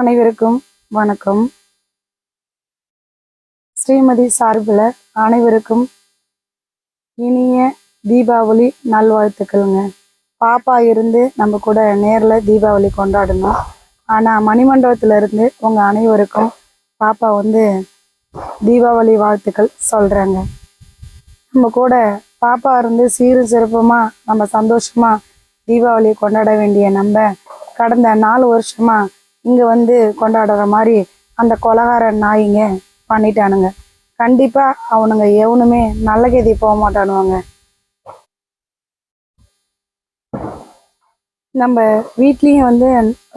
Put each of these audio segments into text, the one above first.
அனைவருக்கும் வணக்கம். ஸ்ரீமதி சார்பில் அனைவருக்கும் இனிய தீபாவளி நல்வாழ்த்துக்கள்ங்க. பாப்பா இருந்து நம்ம கூட நேரில் தீபாவளி கொண்டாடணும். ஆனால் மணிமண்டபத்துல இருந்து உங்கள் அனைவருக்கும் பாப்பா வந்து தீபாவளி வாழ்த்துக்கள் சொல்கிறாங்க நம்ம கூட பாப்பா இருந்து சீரும் சிறப்புமாக நம்ம சந்தோஷமா தீபாவளி கொண்டாட வேண்டிய நம்ம கடந்த நாலு வருஷமா இங்கே வந்து கொண்டாடுற மாதிரி அந்த கொலகார நாய்ங்க பண்ணிட்டானுங்க. கண்டிப்பாக அவனுங்க எவனுமே நல்ல கதி போக மாட்டானுவாங்க. நம்ம வீட்லேயும் வந்து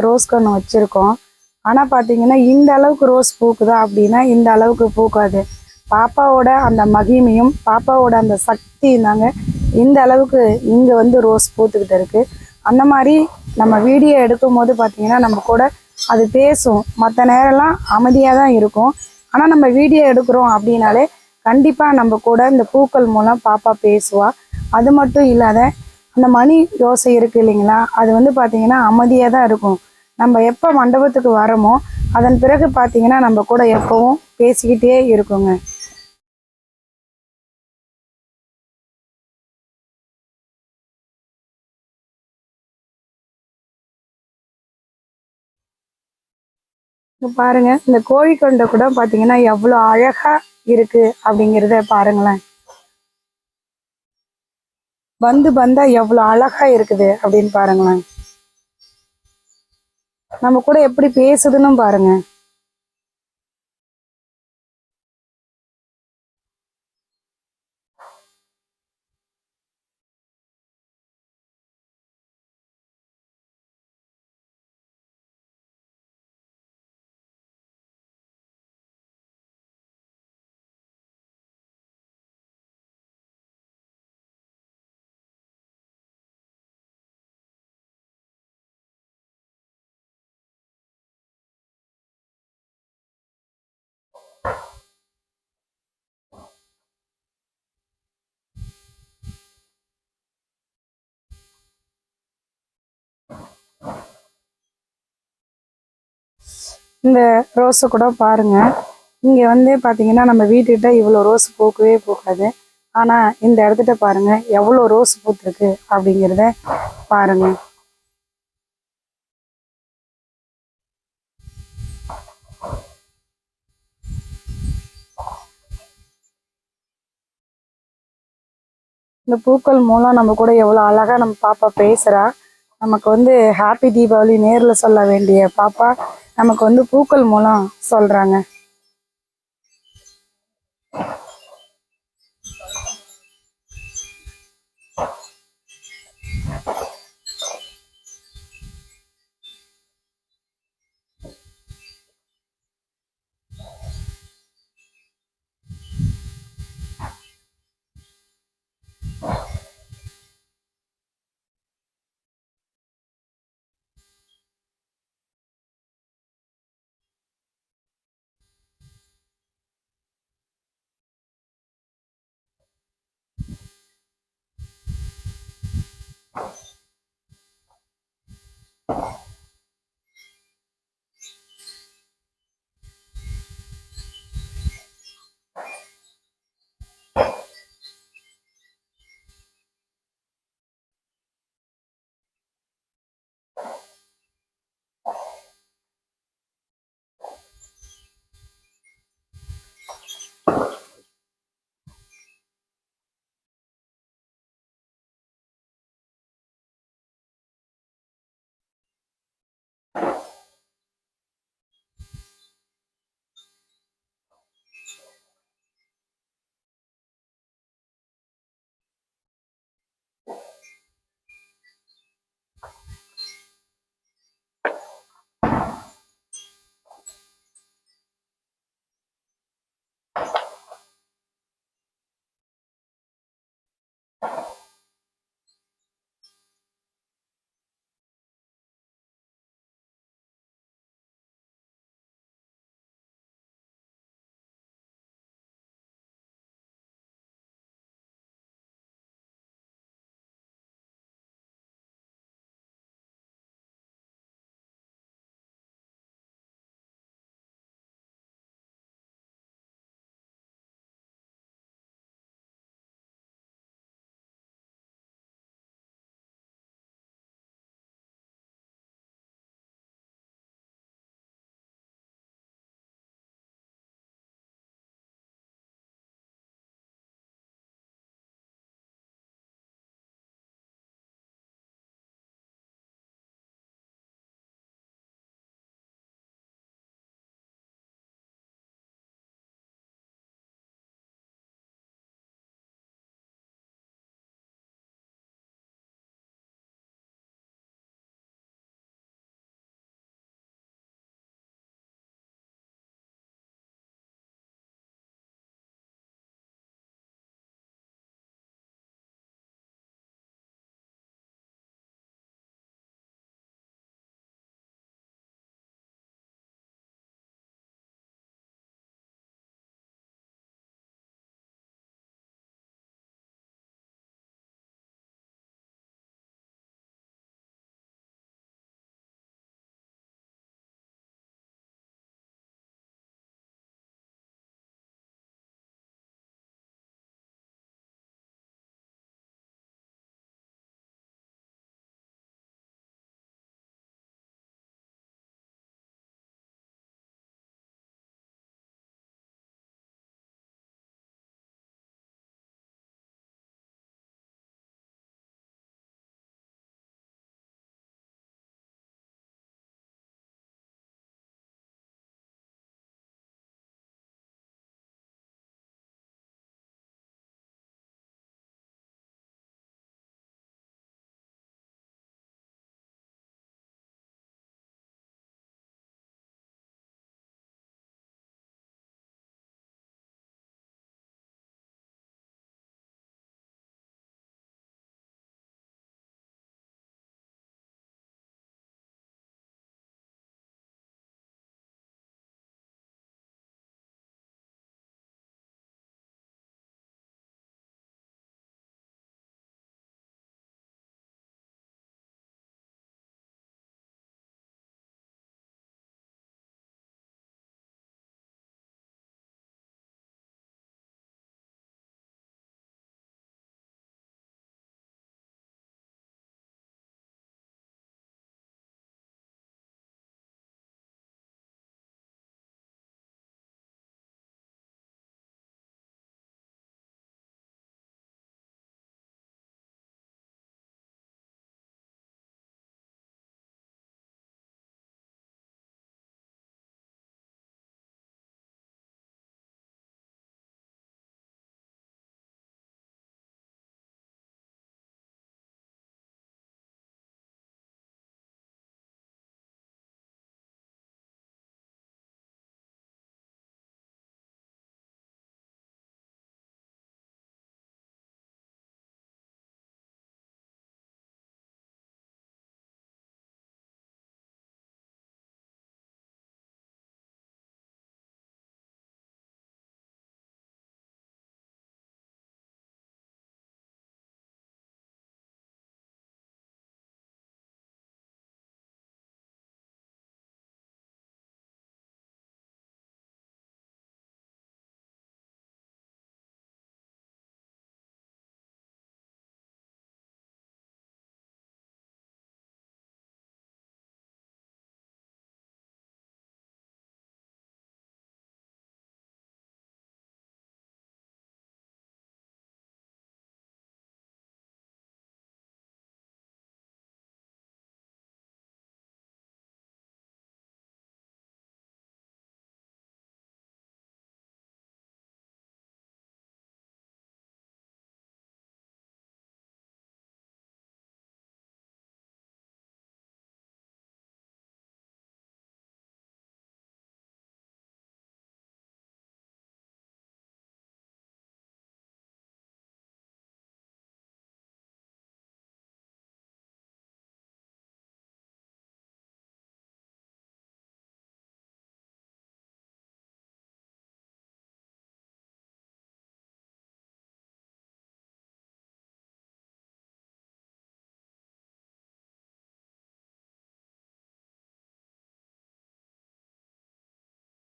ரோஸ் கன்று வச்சுருக்கோம். ஆனால் பார்த்தீங்கன்னா இந்த அளவுக்கு ரோஸ் பூக்குதா அப்படின்னா இந்த அளவுக்கு பூக்காது. பாப்பாவோட அந்த மகிமையும் பாப்பாவோட அந்த சக்தியும் தாங்க இந்த அளவுக்கு இங்கே வந்து ரோஸ் பூத்துக்கிட்டு இருக்குது அந்த மாதிரி நம்ம வீடியோ எடுக்கும் போது பார்த்தீங்கன்னா நம்ம கூட அது பேசும். மற்ற நேரம்லாம் அமைதியாக தான் இருக்கும். ஆனால் நம்ம வீடியோ எடுக்கிறோம் அப்படின்னாலே கண்டிப்பாக நம்ம கூட இந்த பூக்கள் மூலம் பாப்பா பேசுவா. அது மட்டும் இல்லாத அந்த மணி யோசை இருக்குது இல்லைங்களா? அது வந்து பார்த்தீங்கன்னா அமைதியாக தான் இருக்கும். நம்ம எப்போ மண்டபத்துக்கு வரோமோ அதன் பிறகு பார்த்தீங்கன்னா நம்ம கூட எப்பவும் பேசிக்கிட்டே இருக்குங்க. பாருங்க இந்த கோழிக்கொண்டை கூட பார்த்தீங்கன்னா எவ்வளோ அழகா இருக்கு அப்படிங்கிறத பாருங்களேன். வந்து பந்தா எவ்வளோ அழகா இருக்குது அப்படின்னு பாருங்களேன். நம்ம கூட எப்படி பேசுதுன்னு பாருங்க. இந்த ரோஸை கூட பாருங்க. இங்க வந்து பாத்தீங்கன்னா நம்ம வீட்டுக்கிட்ட இவ்வளோ ரோஸ் பூக்கவே பூக்காது. ஆனா இந்த இடத்துட்ட பாருங்க எவ்வளோ ரோஸ் பூத்துருக்கு அப்படிங்கிறத பாருங்க. இந்த பூக்கள் மூலம் நம்ம கூட எவ்வளோ அழகா நம்ம பாப்பா பேசுறா. நமக்கு வந்து ஹாப்பி தீபாவளி நேர்ல சொல்ல வேண்டிய பாப்பா. நமக்கு வந்து பூக்கள் மூலம் சொல்றாங்க. you